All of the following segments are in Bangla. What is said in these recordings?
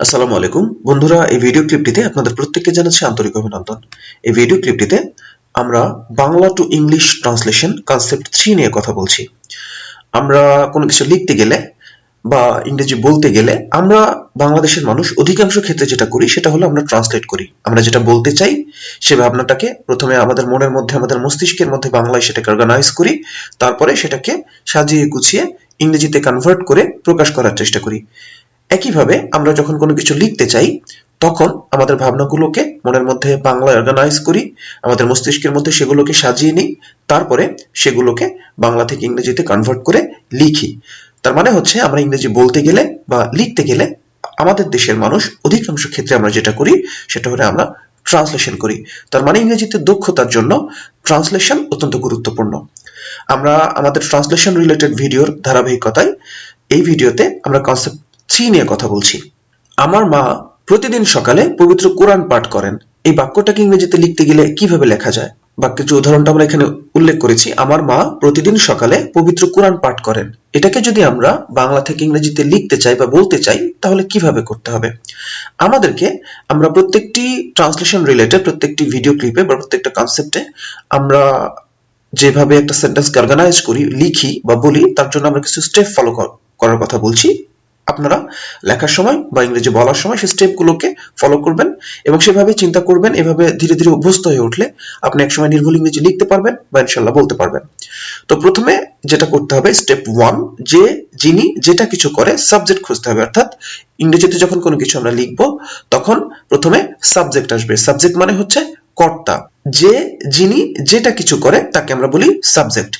আসসালামু আলাইকুম। বন্ধুরা, এই ভিডিও ক্লিপটিতে আপনাদের প্রত্যেককে জানাচ্ছি আন্তরিক অভিনন্দন। এই ভিডিও ক্লিপটিতে আমরা Bangla to English translation concept three নিয়ে কথা বলছি। আমরা কোনো কিছু লিখতে গেলে বা ইংরেজি বলতে গেলে আমরা বাংলাদেশের মানুষ অধিকাংশ ক্ষেত্রে যেটা করি, সেটা হলো আমরা ট্রান্সলেট করি। আমরা যেটা বলতে চাই, সে ভাবনাটাকে প্রথমে আমাদের মনের মধ্যে, আমাদের মস্তিষ্কের মধ্যে বাংলায় সেটাকে অর্গানাইজ করি, তারপরে সেটাকে সাজিয়ে গুছিয়ে ইংরেজিতে কনভার্ট করে প্রকাশ করার চেষ্টা করি। একইভাবে আমরা যখন কোনো কিছু লিখতে চাই, তখন আমাদের ভাবনাগুলোকে মনের মধ্যে বাংলায় অর্গানাইজ করি, আমাদের মস্তিষ্কের মধ্যে সেগুলোকে সাজিয়ে নিই, তারপরে সেগুলোকে বাংলা থেকে ইংরেজিতে কনভার্ট করে লিখি। তার মানে হচ্ছে আমরা ইংরেজি বলতে গেলে বা লিখতে গেলে আমাদের দেশের মানুষ অধিকাংশ ক্ষেত্রে আমরা যেটা করি, সেটা হলে আমরা ট্রান্সলেশন করি। তার মানে ইংরেজিতে দক্ষতার জন্য ট্রান্সলেশন অত্যন্ত গুরুত্বপূর্ণ। আমরা আমাদের ট্রান্সলেশন রিলেটেড ভিডিওর ধারাবাহিকতায় এই ভিডিওতে আমরা কনসেপ্ট থ্রি নিয়ে কথা বলছি। আমার মা প্রতিদিন সকালে পবিত্র কোরআন পাঠ করেন। এই বাক্যটাকে ইংরেজিতে লিখতে গেলে কীভাবে লেখা যায়? বাক্যের যে উদাহরণটা আমরা এখানে উল্লেখ করেছি, আমার মা প্রতিদিন সকালে পবিত্র কোরআন পাঠ করেন। এটাকে যদি আমরা বাংলা থেকে ইংরেজিতে লিখতে চাই বা বলতে চাই, তাহলে কীভাবে করতে হবে? আমাদেরকে আমরা প্রত্যেকটি ট্রান্সলেশন রিলেটেড প্রত্যেকটি ভিডিও ক্লিপে বা প্রত্যেকটা কনসেপ্টে আমরা যেভাবে একটা সেন্টেন্সকে অর্গানাইজ করি, লিখি বা বলি, তার জন্য আমরা কিছু স্টেপ ফলো করার কথা বলছি। আপনারা লেখার সময় বা ইংরেজি বলার সময় সেই স্টেপগুলোকে ফলো করবেন এবং সেভাবে চিন্তা করবেন, এভাবে ধীরে ধীরে অভ্যস্ত হয়ে উঠলে আপনি একসময় নির্ভুল ইংরেজি লিখতে পারবেন বা ইনশাল্লাহ বলতে পারবেন। তো প্রথমে যেটা করতে হবে স্টেপ ওয়ান যে যিনি যেটা কিছু করে সাবজেক্ট খুঁজতে হবে। অর্থাৎ ইংরেজিতে যখন কোনো কিছু আমরা লিখব, তখন প্রথমে সাবজেক্ট আসবে। সাবজেক্ট মানে হচ্ছে কর্তা, যে যিনি যেটা কিছু করে তাকে আমরা বলি সাবজেক্ট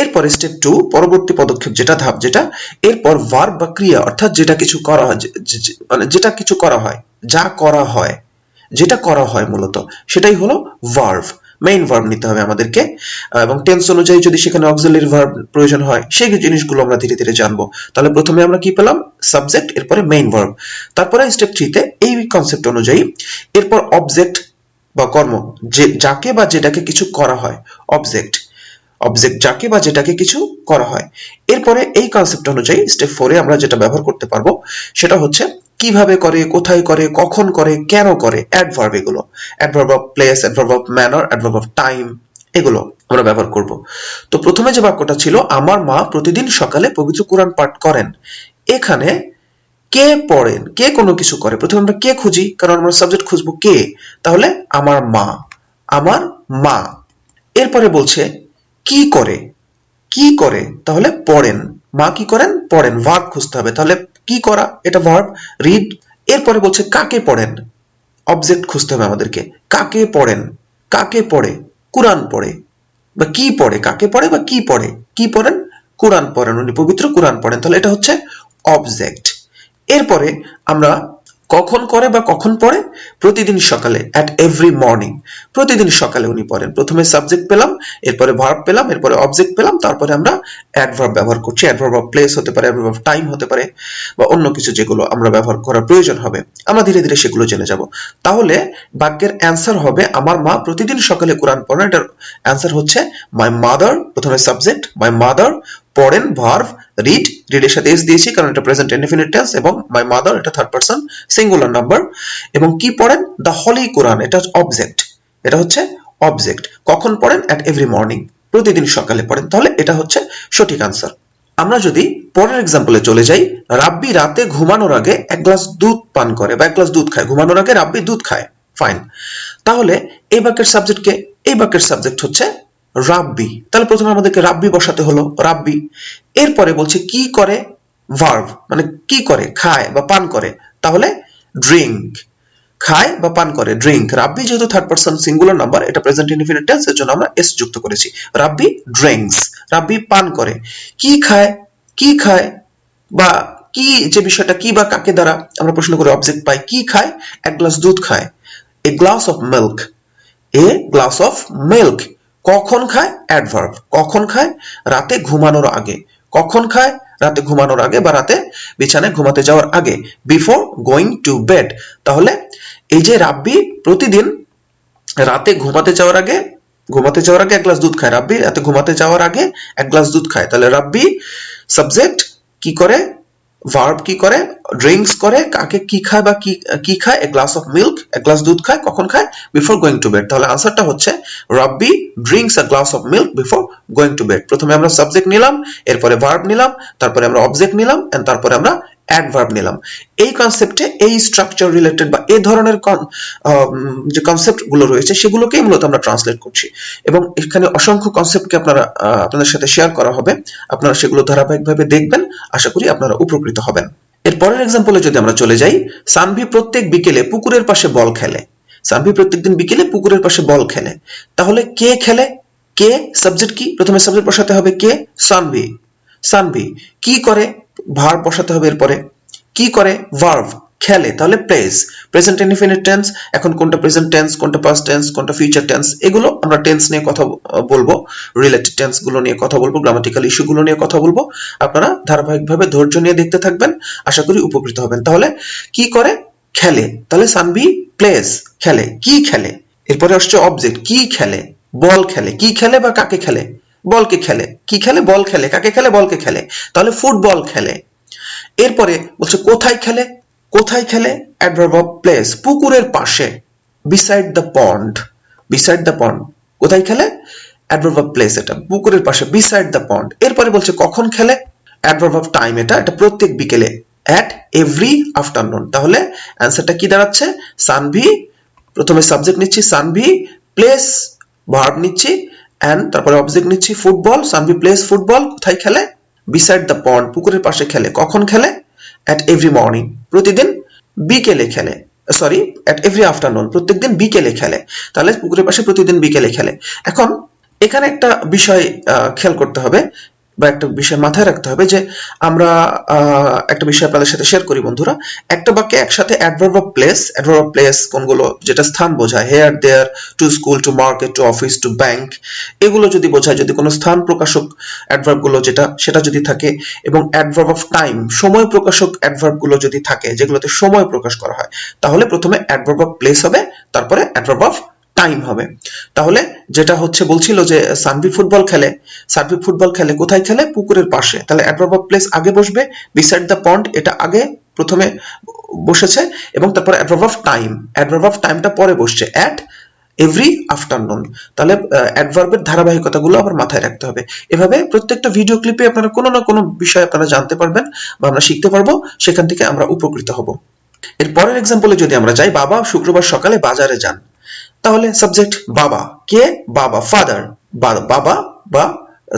এরপরে স্টেপ টু পরবর্তী পদক্ষেপ যেটা ধাপ যেটা, এরপর ভার্ব বা ক্রিয়া, অর্থাৎ যেটা কিছু করা হয় মানে যেটা কিছু করা হয়, যা করা হয়, যেটা করা হয় মূলত, সেটাই হলো ভার্ভ মেইন ভার্ব নিতে হবে আমাদেরকে, এবং টেন্স অনুযায়ী যদি সেখানে অক্সিলারি ভার্ব প্রয়োজন হয়, সেই জিনিসগুলো আমরা ধীরে ধীরে জানব। তাহলে প্রথমে আমরা কি পেলাম? সাবজেক্ট এরপরে মেইন ভার্ব তারপরে স্টেপ থ্রিতে এই কনসেপ্ট অনুযায়ী, এরপর অবজেক্ট বা কর্ম, যে, যাকে বা যেটাকে কিছু করা হয় অবজেক্ট অবজেক্ট যাকে বা যেটাকে কিছু করা হয়। এরপরে এই কনসেপ্ট অনুযায়ী স্টেপ ফোরে আমরা যেটা ব্যবহার করতে পারব, সেটা হচ্ছে কীভাবে করে, কোথায় করে, কখন করে, কেন করে অ্যাডভার্ব এগুলো। Adverb of place adverb of manner adverb of time এগুলো আমরা ব্যবহার করব। তো প্রথমে যে বাক্যটা ছিল, আমার মা প্রতিদিন সকালে পবিত্র কোরআন পাঠ করেন। এখানে কে পড়েন, কে কোনো কিছু করে? প্রথমে আমরা কে খুঁজি? কারণ আমরা সাবজেক্ট খুঁজবো কে? তাহলে আমার মা আমার মা। এরপরে বলছে, কি করে? কি করে? তাহলে পড়েন। মা কি করেন? পড়েন। ভার্ব খুঁজতে হবে। তাহলে কি করা? এটা ভার্ব রিড এরপরে বলছে, কাকে পড়েন? অবজেক্ট খুঁজতে হবে আমাদেরকে। কাকে পড়েন? কাকে পড়ে? কোরআন পড়ে। বা কি পড়ে? কাকে পড়ে বা কি পড়ে? কি পড়েন? কোরআন পড়েন। উনি পবিত্র কোরআন পড়েন। তাহলে এটা হচ্ছে অবজেক্ট এরপরে আমরা কখন করে বা কখন পড়ে? প্রতিদিন সকালে অ্যাট এভরি মর্নিং প্রতিদিন সকালে উনি পড়েন। প্রথমে সাবজেক্ট পেলাম, এরপরে ভার্ব পেলাম, এরপরে অবজেক্ট পেলাম, তারপরে আমরা অ্যাডভার্ব ব্যবহার করছি। অ্যাডভার্ব অফ প্লেস হতে পারে অ্যাডভার্ব অফ টাইম হতে পারে, বা অন্য কিছু যেগুলো আমরা ব্যবহার করার প্রয়োজন হবে। আমরা ধীরে ধীরে সেগুলো জেনে যাব। তাহলে বাক্যের অ্যান্সার হবে, আমার মা প্রতিদিন সকালে কোরআন পড়েন। এটার অ্যান্সার হচ্ছে মাই মাদার প্রথমে সাবজেক্ট মাই মাদার পড়েন ভার্ভ, রিড, রিডের সাথে এস দিয়েছি, কারণ এটা প্রেজেন্ট ইনডিফিনিট টেন্স এবং মাই মাদার এটা থার্ড পারসন সিঙ্গুলার নাম্বার এবং কি পড়েন? দ্য হলি কোরআন এটা অবজেক্ট এটা হচ্ছে অবজেক্ট কখন পড়েন? অ্যাট এভরি মর্নিং প্রতিদিন সকালে পড়েন। তাহলে এটা হচ্ছে সঠিক আনসার আমরা যদি পরের এক্সাম্পলে চলে যাই, রাব্বি রাতে ঘুমানোর আগে এক গ্লাস দুধ পান করে, বা এক গ্লাস দুধ খায়। ঘুমানোর আগে রাব্বি দুধ খায় ফাইন তাহলে এই বাক্যের সাবজেক্টকে এই বাক্যের সাবজেক্ট হচ্ছে রাব্বি। তাহলে প্রথমে আমাদেরকে রাব্বি বসাতে হলো, রাব্বি। এরপরে বলছে কি করে? ভার্ভ মানে কি করে? খায় বা পান করে। তাহলে ড্রিঙ্ক খায় বা পান করে ড্রিঙ্ক রাব্বি যেহেতু থার্ড পারসন সিঙ্গুলার নাম্বার এটা প্রেজেন্ট ইনডিফিনিট টেন্স এর জন্য আমরা এস যুক্ত করেছি। রাব্বি ড্রিঙ্কস রাব্বি পান করে। কি খায়? কি খায়? বা কি, যে বিষয়টা কি বা কাকে দ্বারা আমরা প্রশ্ন করে অবজেক্ট পাই কি খায়? এক গ্লাস দুধ খায়। A glass of milk a glass of milk কখন খায়? অ্যাডভার্ব কখন খায়? রাতে ঘুমানোর আগে। কখন খায়? রাতে ঘুমানোর আগে বা রাতে বিছানায় ঘুমাতে যাওয়ার আগে। বিফোর গোয়িং টু বেড তাহলে এই যে রাব্বি প্রতিদিন রাতে ঘুমাতে যাওয়ার আগে, ঘুমাতে যাওয়ার আগে এক গ্লাস দুধ খায়। রাব্বি রাতে ঘুমাতে যাওয়ার আগে এক গ্লাস দুধ খায়। তাহলে রাব্বি সাবজেক্ট কি করে? ভার্ব কি করে? ড্রিঙ্কস করে, কাকে কি খায় বা কি খায়? এ গ্লাস অফ মিল্ক এক গ্লাস দুধ খায়, কখন খায়? বিফোর গোয়িং টু বেড তাহলে আনসারটা হচ্ছে Rabbi drinks a glass of milk before going to bed প্রথমে আমরা সাবজেক্ট নিলাম, এরপরে ভার্ব নিলাম, তারপরে আমরা অবজেক্ট নিলাম এন্ড তারপরে আমরা অ্যাডভার্ব নিলাম। এই কনসেপ্টে এই স্ট্রাকচার রিলেটেড বা এই ধরনের যে কনসেপ্টগুলো রয়েছে, সেগুলোকেই মূলত আমরা ট্রান্সলেট করছি। এবং এখানে অসংখ্য কনসেপ্টকে আপনারা আপনাদের সাথে শেয়ার করা হবে। আপনারা সেগুলো ধারাবাহিকভাবে দেখবেন। আশা করি আপনারা উপকৃত হবেন। এর পরের এক্সাম্পলে যদি আমরা চলে যাই, সানভি প্রত্যেক বিকেলে পুকুরের পাশে বল খেলে। সানভি প্রত্যেকদিন বিকেলে পুকুরের পাশে বল খেলে। তাহলে কে খেলে? কে? সাবজেক্ট কি? প্রথমে সাবজেক্ট বসাতে হবে কে? সানভি। সানভি কি করে? ভার্ব বসাতে হবে এরপরে। কি করে? ভার্ভ খেলে, তাহলে প্লেস প্রেজেন্ট ইনডিফিনিট টেন্স এখন কোনটা প্রেজেন্ট টেন্স কোনটা পাস্ট টেন্স কোনটা ফিউচার টেন্স এগুলো আমরা টেন্স নিয়ে কথা বলব। রিলেটেড টেন্সগুলো নিয়ে কথা বলব গ্রামাটিক্যাল ইস্যু গুলো নিয়ে কথা বলব। আপনারা ধারাবাহিকভাবে ধৈর্য নিয়ে দেখতে থাকবেন, আশা করি উপকৃত হবেন। তাহলে কি করে? খেলে। তাহলে সানভি প্লেস খেলে। কি খেলে? এরপরে আসছে অবজেক্ট কি খেলে? বল খেলে। কি খেলে বা কাকে খেলে? বলকে খেলে? কি খেলে? বল খেলে। কাকে খেলে? বলকে খেলে? তাহলে ফুটবল খেলে। এরপরে বলছে, কোথায় খেলে? কোথায় খেলে? অ্যাডভার্ব অফ প্লেস পুকুরের পাশে beside the pond beside the pond কোথায় খেলে? অ্যাডভার্ব অফ প্লেস এটা, পুকুরের পাশে বিসাইড দ্য পন্ড এরপরে বলছে, কখন খেলে? অ্যাডভার্ব অফ টাইম এটা এটা প্রত্যেক বিকেলে অ্যাট এভরি আফটারনুন তাহলে অ্যান্সারটা কি দাঁড়াচ্ছে? সানভি প্রথমে সাবজেক্ট নিচ্ছি সানভি প্লেস ভার্ব নিচ্ছি অ্যান্ড তারপরে অবজেক্ট নিচ্ছি ফুটবল সানভি প্লেস ফুটবল কোথায় খেলে? বিসাইড দ্য পন্ড পুকুরের পাশে খেলে। কখন খেলে? অ্যাট এভরি মর্নিং প্রতিদিন বিকেলে খেলে। সরি অ্যাট এভরি আফটারনুন প্রত্যেকদিন বিকেলে খেলে। তাহলে পুকুরের পাশে প্রতিদিন বিকেলে খেলে। এখন এখানে একটা বিষয় খেয়াল করতে হবে। বা একটা বিষয় মাথায় রাখতে হবে যে আমরা একটা বিষয় আপনাদের সাথে শেয়ার করি বন্ধুরা। একটা বাক্যে একসাথে adverb of place adverb of place কোনগুলো? যেটা স্থান বোঝায়। Here there to school to market to office to bank এগুলো যদি বোঝায়, যদি কোনো স্থান প্রকাশক অ্যাডভার্বগুলো যেটা, সেটা যদি থাকে, এবং অ্যাডভার্ব অফ টাইম সময় প্রকাশক অ্যাডভার্বগুলো যদি থাকে, যেগুলোতে সময় প্রকাশ করা হয়, তাহলে প্রথমে অ্যাডভার্ব অফ প্লেস হবে, তারপরে অ্যাডভার্ব অফ টাইম হবে। তাহলে যেটা হচ্ছে বলছিল যে সানভি ফুটবল খেলে, সানভি ফুটবল খেলে কোথায় খেলে? পুকুরের পাশে। তাহলে অ্যাডভার্ব অফ প্লেস আগে বসবে বিসাইড দ্য পন্ড এটা আগে প্রথমে বসেছে এবং তারপরে adverb of time adverb of টাইমটা পরে বসছে অ্যাট এভরি আফটারনুন তাহলে অ্যাডভার্বের ধারাবাহিকতাগুলো আবার মাথায় রাখতে হবে। এভাবে প্রত্যেকটা ভিডিও ক্লিপে আপনারা কোনো না কোনো বিষয় আপনারা জানতে পারবেন বা আমরা শিখতে পারব, সেখান থেকে আমরা উপকৃত হব। এর পরের এক্সাম্পলে যদি আমরা যাই, বাবা শুক্রবার সকালে বাজারে যান। তাহলে সাবজেক্ট বাবা। কে? বাবা ফাদার বাবা বা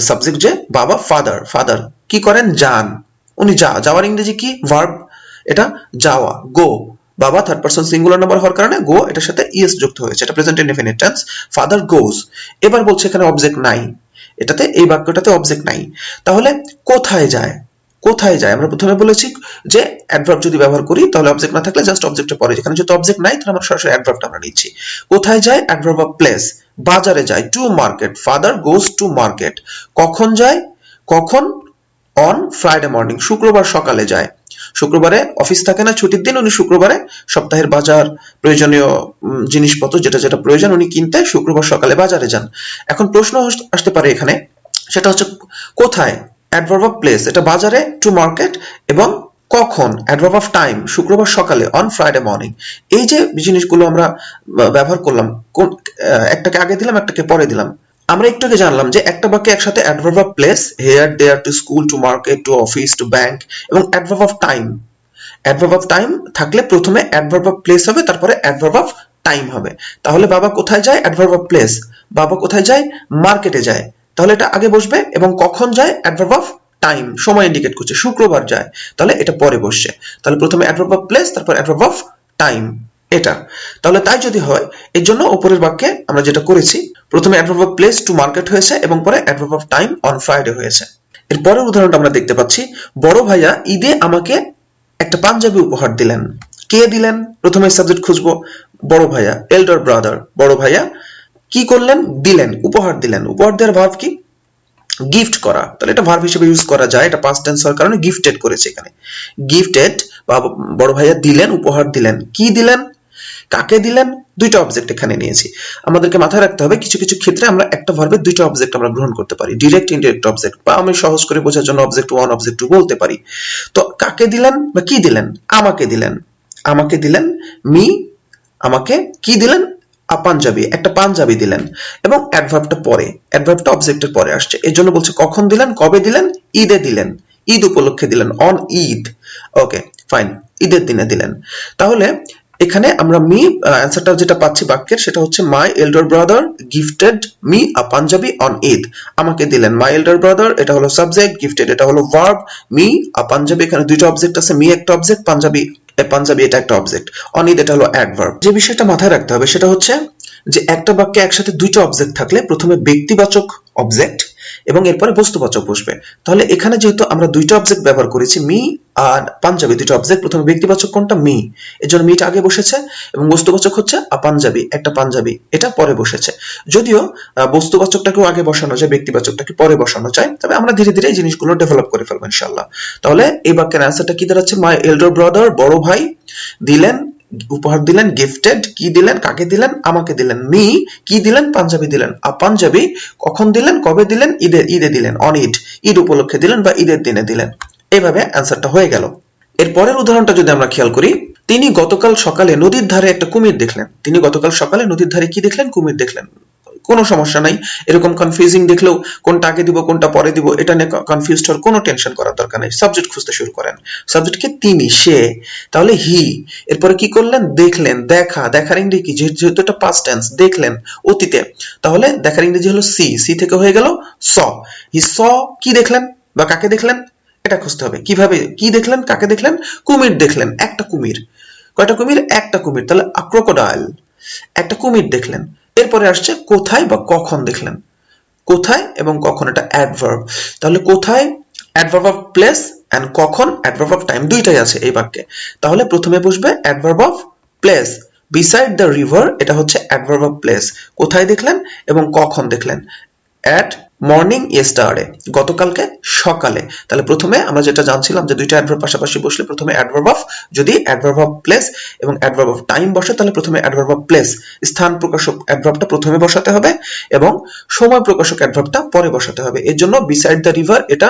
সাবজেক্ট যে বাবা ফাদার ফাদার কি করেন? যান। উনি যা, যাওয়ার ইংরেজি কি? ভার্ব এটা যাওয়া গো বাবা থার্ড পারসন সিঙ্গুলার নাম্বার হওয়ার কারণে গো এটার সাথে ইএস যুক্ত হয়েছে। এটা present indefinite tense father goes এবার বলছে এখানে অবজেক্ট নাই। এটাতে, এই বাক্যটাতে অবজেক্ট নাই। তাহলে কোথায় যায়? কোথায় যায়? আমরা প্রথমে বলেছি যে অ্যাডভার্ব যদি ব্যবহার করি, তাহলে অবজেক্ট না থাকলে জাস্ট অবজেক্টে পরে। যেখানে যেহেতু অবজেক্ট নাই, তাহলে আমরা সরাসরি অ্যাডভার্বটা আমরা নিচ্ছি। কোথায় যায়? অ্যাডভার্ব অফ প্লেস বাজারে যায়। To market father goes to market কখন যায়? কখন? অন ফ্রাইডে মর্নিং শুক্রবার সকালে যায়। শুক্রবারে অফিস থাকে না, ছুটির দিন, উনি শুক্রবারে সপ্তাহের বাজার, প্রয়োজনীয় জিনিসপত্র, যেটা যেটা প্রয়োজন, উনি কিনতে শুক্রবার সকালে বাজারে যান। এখন প্রশ্ন আসতে পারে এখানে। সেটা হচ্ছে, কোথায়? অ্যাডভার্ব অফ প্লেস এটা বাজারে টু মার্কেট এবং কখন অ্যাডভার্ব অফ টাইম শুক্রবার সকালে অন ফ্রাইডে মর্নিং এই যে জিনিসগুলো আমরা ব্যবহার করলাম, কোন একটাকে আগে দিলাম, একটাকে পরে দিলাম। আমরা একটু আগে জানলাম যে একটা বাক্যে একসাথে adverb of place here there to school to market to office to bank এবং adverb of time adverb of time থাকলে প্রথমে অ্যাডভার্ব অফ প্লেস হবে, তারপরে অ্যাডভার্ব অফ টাইম হবে। তাহলে বাবা কোথায় যায়? অ্যাডভার্ব অফ প্লেস বাবা কোথায় যায়? মার্কেটে যায়। তাহলে এটা আগে বসবে এবং কখন যায়? অ্যাডভার্ব অফ টাইম সময় ইন্ডিকেট করছে, শুক্রবার যায়। তাহলে এটা পরে বসছে। তাহলে প্রথমে অ্যাডভার্ব অফ প্লেস তারপর অ্যাডভার্ব অফ টাইম এটা। তাহলে তাই যদি হয়, এর জন্য উপরের বাক্যে আমরা যেটা করেছি, প্রথমে adverb of place to market হয়েছে এবং পরে adverb of time on Friday হয়েছে। এর পরের উদাহরণটা আমরা দেখতে পাচ্ছি, বড় ভাইয়া ঈদে আমাকে একটা পাঞ্জাবি উপহার দিলেন। কে দিলেন? প্রথমে সাবজেক্ট খুঁজবো, বড় ভাইয়া এল্ডার ব্রাদার বড় ভাইয়া কি করলেন? দিলেন, উপহার দিলেন। উপহার দেওয়ার ভাব কি? গিফট করা। তাহলে এটা ভার্ব হিসেবে ইউজ করা যায়। এটা পাস্ট টেন্স হওয়ার কারণে গিফটেড করেছে এখানে। গিফটেড বা বড় ভাইয়া দিলেন, উপহার দিলেন। কি দিলেন? কাকে দিলেন? দুইটা অবজেক্ট এখানে নিয়েছি। আমাদেরকে মাথায় রাখতে হবে, কিছু কিছু ক্ষেত্রে আমরা একটা ভার্বের দুইটা অবজেক্ট আমরা গ্রহণ করতে পারি। ডিরেক্ট ইনডিরেক্ট অবজেক্ট বা আমি সহজ করে বোঝার জন্য অবজেক্ট ওয়ান অবজেক্ট টু বলতে পারি। তো কাকে দিলেন বা কি দিলেন? আমাকে দিলেন। আমাকে দিলেন মি আমাকে কি দিলেন? পাঞ্জাবি, একটা পাঞ্জাবি দিলেন এবং অ্যাডভার্বটা পরে অ্যাডভার্বটা অবজেক্টের পরে আসছে। এর জন্য বলছে কখন দিলেন, কবে দিলেন? ঈদে দিলেন। ঈদ উপলক্ষে দিলেন অন ঈদ। ওকে ফাইন ঈদের দিনে দিলেন। তাহলে এখানে আমরা মি অ্যান্সারটা যেটা পাচ্ছি বাক্যের, সেটা হচ্ছে my elder brother gifted me a Punjabi on Eid আমাকে দিলেন মাই এল্ডার ব্রাদার এটা হলো সাবজেক্ট গিফটেড এটা হলো ভার্ব মি আ পাঞ্জাবি এখানে দুইটা অবজেক্ট আছে মি একটা অবজেক্ট পাঞ্জাবি পাঞ্জাবি এটা একটা অবজেক্ট অনিদ, এটা হলো অ্যাডভার্ব যে বিষয়টা মাথায় রাখতে হবে সেটা হচ্ছে যে একটা বাক্যে একসাথে দুইটা অবজেক্ট থাকলে প্রথমে ব্যক্তিবাচক অবজেক্ট এবং এরপরে বস্তুবাচক বসবে। তাহলে এখানে যেহেতু আমরা দুইটা অবজেক্ট ব্যবহার করেছি মি আর পাঞ্জাবি, দুইটা অবজেক্ট প্রথমে ব্যক্তিবাচক কোনটা? মি এর জন্য মিটা আগে বসেছে এবং বস্তুবাচক হচ্ছে পাঞ্জাবি, একটা পাঞ্জাবি। এটা পরে বসেছে। যদিও বস্তুবাচকটাকেও আগে বসানো যায় ব্যক্তিবাচকটাকে পরে বসানো যায়, তবে আমরা ধীরে ধীরে এই জিনিসগুলো ডেভেলপ করে ফেলব ইনশাল্লাহ তাহলে এই বাক্যের অ্যান্সারটা কি দাঁড়াচ্ছে? মাই এল্ডার ব্রাদার বড় ভাই, দিলেন উপহার দিলেন গিফটেড কি দিলেন, কাকে দিলেন, আমাকে দিলেন মি কি দিলেন, পাঞ্জাবি দিলেন আর পাঞ্জাবি, কখন দিলেন, কবে দিলেন, ঈদে ঈদে দিলেন অন ঈদ ঈদ উপলক্ষে দিলেন বা ঈদের দিনে দিলেন, এভাবে অ্যান্সারটা হয়ে গেল। এর পরের উদাহরণটা যদি আমরা খেয়াল করি, তিনি গতকাল সকালে নদীর ধারে একটা কুমির দেখলেন, তিনি গতকাল সকালে নদীর ধারে কি দেখলেন, কুমির দেখলেন কোনো সমস্যা নাই। এরকম কনফিউজিং দেখলেও কোনটা আগে দিব, কোনটা পরে দিব, এটা নিয়ে কনফিউজড হওয়ার কোনো টেনশন করার দরকার নেই। সাবজেক্ট খুঁজতে শুরু করেন। সাবজেক্টকে তিনি, সে, তাহলে হি এরপরে কি করলেন? দেখলেন, দেখা, দেখার ইংরেজি কি যেহেতু এটা পাস্ট টেন্স দেখলেন অতীতে, তাহলে দেখার ইংরেজি হলো সি সি থেকে হয়ে গেল স। হি স কি দেখলেন বা কাকে দেখলেন? এটা খুঁজতে হবে। কীভাবে, কি দেখলেন, কাকে দেখলেন? কুমির দেখলেন, একটা কুমির। কয়টা কুমির? একটা কুমির। তাহলে ক্রোকোডাইল একটা কুমির দেখলেন। এরপরে আসছে কোথায় বা কখন দেখলেন? কোথায় এবং কখন এটা অ্যাডভার্ব তাহলে কোথায় অ্যাডভার্ব অফ প্লেস অ্যান্ড কখন অ্যাডভার্ব অফ টাইম দুইটাই আছে এই বাক্যে। তাহলে প্রথমে বসবে adverb of place beside the river এটা হচ্ছে অ্যাডভার্ব অফ প্লেস কোথায় দেখলেন এবং কখন দেখলেন? অ্যাট মর্নিং ইয়েস্টারডে গতকালকে সকালে। তাহলে প্রথমে আমরা যেটা জানছিলাম যে দুইটা অ্যাডভার্ব পাশাপাশি বসলে প্রথমে অ্যাডভার্ব অফ যদি অ্যাডভার্ব অফ প্লেস এবং অ্যাডভার্ব অফ টাইম বসে, তাহলে প্রথমে অ্যাডভার্ব অফ প্লেস স্থান প্রকাশক অ্যাডভার্বটা প্রথমে বসাতে হবে এবং সময় প্রকাশক অ্যাডভার্বটা পরে বসাতে হবে। এর জন্য বিসাইড দ্য রিভার এটা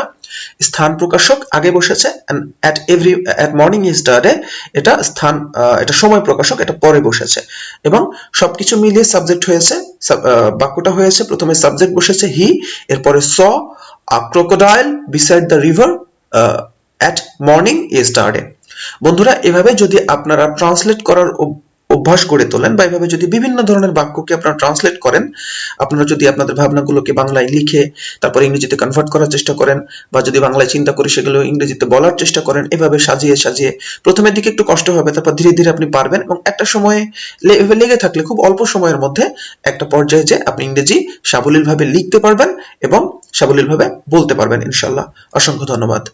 স্থান প্রকাশক আগে বসেছে at every at morning yesterday এটা স্থান এটা সময় প্রকাশক, এটা পরে বসেছে। এবং সবকিছু মিলিয়ে সাবজেক্ট হয়েছে বাক্যটা হয়েছে, প্রথমে সাবজেক্ট বসেছে হি এরপরে saw a crocodile beside the river at morning yesterday বন্ধুরা, এভাবে যদি আপনারা ট্রান্সলেট করার অভ্যাস করে তোলেন বা এভাবে যদি বিভিন্ন ধরনের বাক্যকে আপনারা ট্রান্সলেট করেন, আপনারা যদি আপনাদের ভাবনাগুলোকে বাংলায় লিখে তারপর ইংরেজিতে কনভার্ট করার চেষ্টা করেন বা যদি বাংলায় চিন্তা করে সেগুলো ইংরেজিতে বলার চেষ্টা করেন, এভাবে সাজিয়ে সাজিয়ে প্রথমের দিকে একটু কষ্ট হবে, তারপর ধীরে ধীরে আপনি পারবেন এবং একটা সময়ে লেগে থাকলে খুব অল্প সময়ের মধ্যে একটা পর্যায়ে যে আপনি ইংরেজি সাবলীলভাবে লিখতে পারবেন এবং সাবলীলভাবে বলতে পারবেন ইনশাল্লাহ অসংখ্য ধন্যবাদ।